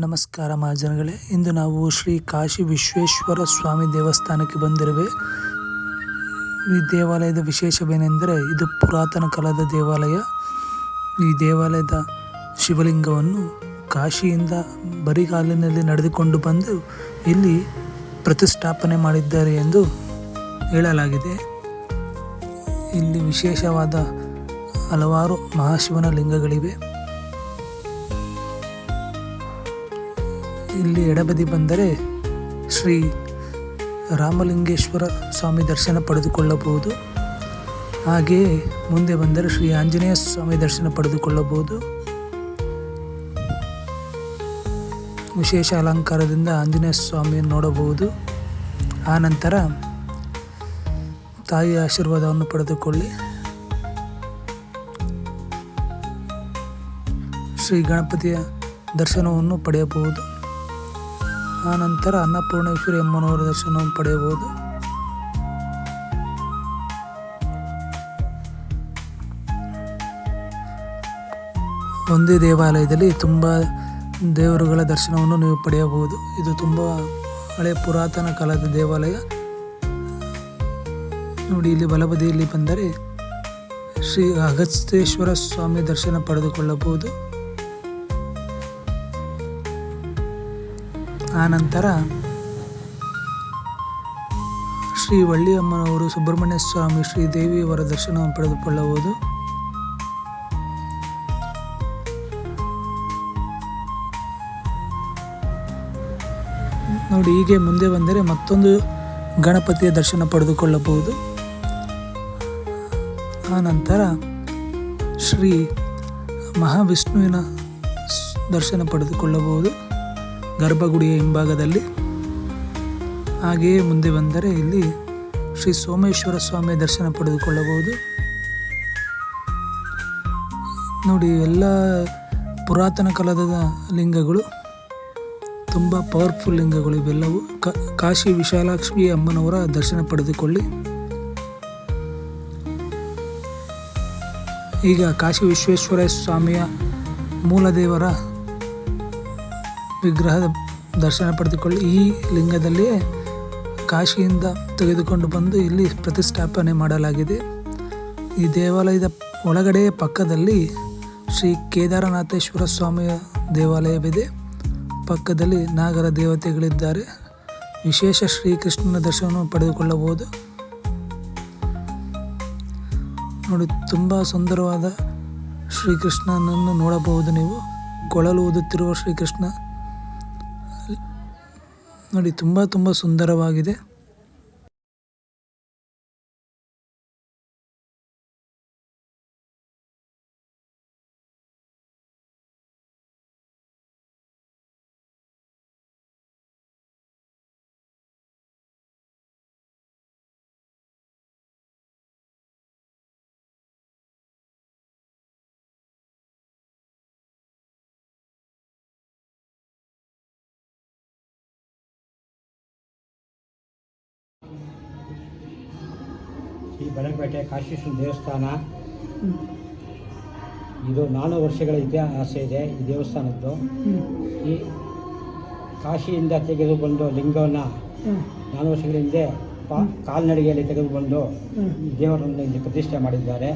ನಮಸ್ಕಾರ ಮಹಾಜನಗಳೇ ಇಂದು ನಾವು ಶ್ರೀ ಕಾಶಿ ವಿಶ್ವೇಶ್ವರ ಸ್ವಾಮಿ ದೇವಸ್ಥಾನಕ್ಕೆ ಬಂದಿರುವೆ. ಈ ದೇವಾಲಯದ ವಿಶೇಷವೇನೆಂದರೆ, ಇದು ಪುರಾತನ ಕಾಲದ ದೇವಾಲಯ. ಈ ದೇವಾಲಯದ ಶಿವಲಿಂಗವನ್ನು ಕಾಶಿಯಿಂದ ಬರಿಗಾಲಿನಲ್ಲಿ ನಡೆದುಕೊಂಡು ಬಂದು ಇಲ್ಲಿ ಪ್ರತಿಷ್ಠಾಪನೆ ಮಾಡಿದ್ದಾರೆ ಎಂದು ಹೇಳಲಾಗಿದೆ. ಇಲ್ಲಿ ವಿಶೇಷವಾದ ಹಲವಾರು ಮಹಾಶಿವನ ಲಿಂಗಗಳಿವೆ. ಇಲ್ಲಿ ಎಡಬದಿ ಬಂದರೆ ಶ್ರೀ ರಾಮಲಿಂಗೇಶ್ವರ ಸ್ವಾಮಿ ದರ್ಶನ ಪಡೆದುಕೊಳ್ಳಬಹುದು. ಹಾಗೆಯೇ ಮುಂದೆ ಬಂದರೆ ಶ್ರೀ ಆಂಜನೇಯ ಸ್ವಾಮಿ ದರ್ಶನ ಪಡೆದುಕೊಳ್ಳಬಹುದು. ವಿಶೇಷ ಅಲಂಕಾರದಿಂದ ಆಂಜನೇಯ ಸ್ವಾಮಿಯನ್ನು ನೋಡಬಹುದು. ಆನಂತರ ತಾಯಿಯ ಆಶೀರ್ವಾದವನ್ನು ಪಡೆದುಕೊಳ್ಳಿ. ಶ್ರೀ ಗಣಪತಿಯ ದರ್ಶನವನ್ನು ಪಡೆಯಬಹುದು. ಆನಂತರ ಅನ್ನಪೂರ್ಣೇಶ್ವರಿ ಅಮ್ಮನವರ ದರ್ಶನವನ್ನು ಪಡೆಯಬಹುದು. ಒಂದೇ ದೇವಾಲಯದಲ್ಲಿ ತುಂಬ ದೇವರುಗಳ ದರ್ಶನವನ್ನು ನೀವು ಪಡೆಯಬಹುದು. ಇದು ತುಂಬ ಹಳೆ ಪುರಾತನ ಕಾಲದ ದೇವಾಲಯ. ನೋಡಿ, ಇಲ್ಲಿ ಬಲಬದಿಯಲ್ಲಿ ಬಂದರೆ ಶ್ರೀ ಅಗಸ್ತೇಶ್ವರ ಸ್ವಾಮಿ ದರ್ಶನ ಪಡೆದುಕೊಳ್ಳಬಹುದು. ಆನಂತರ ಶ್ರೀ ವಳ್ಳಿಯಮ್ಮನವರು ಸುಬ್ರಹ್ಮಣ್ಯ ಸ್ವಾಮಿ ಶ್ರೀ ದೇವಿಯವರ ದರ್ಶನವನ್ನು ಪಡೆದುಕೊಳ್ಳಬಹುದು. ನೋಡಿ, ಹೀಗೆ ಮುಂದೆ ಬಂದರೆ ಮತ್ತೊಂದು ಗಣಪತಿಯ ದರ್ಶನ ಪಡೆದುಕೊಳ್ಳಬಹುದು. ಆನಂತರ ಶ್ರೀ ಮಹಾವಿಷ್ಣುವಿನ ದರ್ಶನ ಪಡೆದುಕೊಳ್ಳಬಹುದು. ಗರ್ಭಗುಡಿಯ ಹಿಂಭಾಗದಲ್ಲಿ. ಹಾಗೆಯೇ ಮುಂದೆ ಬಂದರೆ ಇಲ್ಲಿ ಶ್ರೀ ಸೋಮೇಶ್ವರ ಸ್ವಾಮಿಯ ದರ್ಶನ ಪಡೆದುಕೊಳ್ಳಬಹುದು. ನೋಡಿ, ಎಲ್ಲ ಪುರಾತನ ಕಾಲದ ಲಿಂಗಗಳು, ತುಂಬ ಪವರ್ಫುಲ್ ಲಿಂಗಗಳು ಇವೆಲ್ಲವೂ. ಕಾಶಿ ವಿಶಾಲಾಕ್ಷ್ಮಿ ಅಮ್ಮನವರ ದರ್ಶನ ಪಡೆದುಕೊಳ್ಳಿ. ಈಗ ಕಾಶಿ ವಿಶ್ವೇಶ್ವರ ಸ್ವಾಮಿಯ ಮೂಲದೇವರ ವಿಗ್ರಹದ ದರ್ಶನ ಪಡೆದುಕೊಳ್ಳಿ. ಈ ಲಿಂಗದಲ್ಲಿಯೇ ಕಾಶಿಯಿಂದ ತೆಗೆದುಕೊಂಡು ಬಂದು ಇಲ್ಲಿ ಪ್ರತಿಷ್ಠಾಪನೆ ಮಾಡಲಾಗಿದೆ. ಈ ದೇವಾಲಯದ ಒಳಗಡೆ ಪಕ್ಕದಲ್ಲಿ ಶ್ರೀ ಕೇದಾರನಾಥೇಶ್ವರ ಸ್ವಾಮಿಯ ದೇವಾಲಯವಿದೆ. ಪಕ್ಕದಲ್ಲಿ ನಾಗರ ದೇವತೆಗಳಿದ್ದಾರೆ. ವಿಶೇಷ ಶ್ರೀಕೃಷ್ಣನ ದರ್ಶನವನ್ನು ಪಡೆದುಕೊಳ್ಳಬಹುದು. ನೋಡಿ, ತುಂಬ ಸುಂದರವಾದ ಶ್ರೀಕೃಷ್ಣನನ್ನು ನೋಡಬಹುದು ನೀವು. ಕೊಳಲು ಓದುತ್ತಿರುವ ಶ್ರೀಕೃಷ್ಣ ನೋಡಿ ತುಂಬ ತುಂಬ ಸುಂದರವಾಗಿದೆ. ಈ ಬಡಪೇಟೆ ಕಾಶೀಶ್ವರ ದೇವಸ್ಥಾನ. ಇದು ನಾಲ್ಕು ವರ್ಷಗಳ ಇತಿಹಾಸ ಇದೆ ಈ ದೇವಸ್ಥಾನದ್ದು. ಈ ಕಾಶಿಯಿಂದ ತೆಗೆದುಕೊಂಡು ಲಿಂಗವನ್ನು ನಾಲ್ಕು ವರ್ಷಗಳ ಹಿಂದೆ ಪಾ ಕಾಲ್ನಡಿಗೆಯಲ್ಲಿ ತೆಗೆದುಕೊಂಡು ದೇವರನ್ನು ಇಲ್ಲಿ ಪ್ರತಿಷ್ಠೆ ಮಾಡಿದ್ದಾರೆ.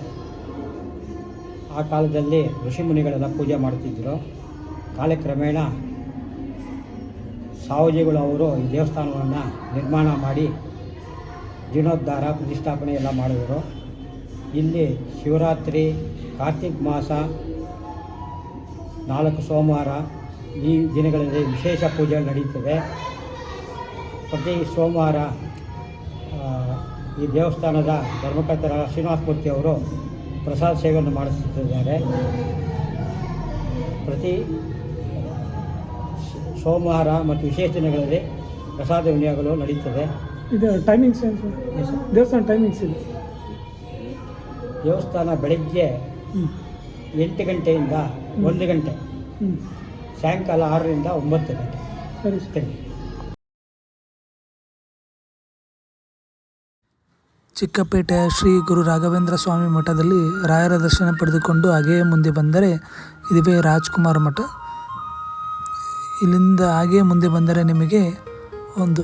ಆ ಕಾಲದಲ್ಲಿ ಋಷಿಮುನಿಗಳೆಲ್ಲ ಪೂಜೆ ಮಾಡುತ್ತಿದ್ದರು. ಕಾಲಕ್ರಮೇಣ ಸಾವಜಿಗಳು ಅವರು ಈ ದೇವಸ್ಥಾನವನ್ನು ನಿರ್ಮಾಣ ಮಾಡಿ ಜೀರ್ಣೋದ್ಧಾರ ಪ್ರತಿಷ್ಠಾಪನೆ ಎಲ್ಲ ಮಾಡಿದರು. ಇಲ್ಲಿ ಶಿವರಾತ್ರಿ, ಕಾರ್ತಿಕ್ ಮಾಸ, ನಾಲ್ಕು ಸೋಮವಾರ ಈ ದಿನಗಳಲ್ಲಿ ವಿಶೇಷ ಪೂಜೆ ನಡೆಯುತ್ತದೆ ಪ್ರತಿ ಸೋಮವಾರ ಈ ದೇವಸ್ಥಾನದ ಧರ್ಮಕರ್ತರ ಶ್ರೀನಿವಾಸ ಅವರು ಪ್ರಸಾದ ಸೇವೆಯನ್ನು ಮಾಡಿಸುತ್ತಿದ್ದಾರೆ. ಪ್ರತಿ ಸೋಮವಾರ ಮತ್ತು ವಿಶೇಷ ದಿನಗಳಲ್ಲಿ ಪ್ರಸಾದ ವಿನಿಯೋಗಗಳು ನಡೀತದೆ. ಇದು ಟೈಮಿಂಗ್ಸ್ ಏನು ಸರ್? ದೇವಸ್ಥಾನ ಟೈಮಿಂಗ್ಸ್ ಇದೆ? ದೇವಸ್ಥಾನ ಬೆಳಗ್ಗೆ ಹ್ಞೂ ಎಂಟು ಗಂಟೆಯಿಂದ ಒಂದು ಗಂಟೆ. ಹ್ಞೂ ಸಾಯಂಕಾಲ ಆರರಿಂದ ಒಂಬತ್ತು ಗಂಟೆ. ಸರಿ ಸರಿ. ಚಿಕ್ಕಪೇಟೆಯ ಶ್ರೀ ಗುರು ರಾಘವೇಂದ್ರ ಸ್ವಾಮಿ ಮಠದಲ್ಲಿ ರಾಯರ ದರ್ಶನ ಪಡೆದುಕೊಂಡು ಹಾಗೆಯೇ ಮುಂದೆ ಬಂದರೆ ಇದುವೇ ರಾಜ್ಕುಮಾರ್ ಮಠ. ಇಲ್ಲಿಂದ ಹಾಗೆಯೇ ಮುಂದೆ ಬಂದರೆ ನಿಮಗೆ ಒಂದು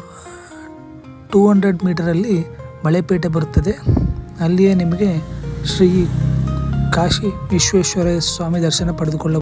ಟೂ ಹಂಡ್ರೆಡ್ ಮೀಟರಲ್ಲಿ ಮಳೆಪೇಟೆ ಬರುತ್ತದೆ. ಅಲ್ಲಿಯೇ ನಿಮಗೆ ಶ್ರೀ ಕಾಶಿ ವಿಶ್ವೇಶ್ವರ ಸ್ವಾಮಿ ದರ್ಶನ ಪಡೆದುಕೊಳ್ಳ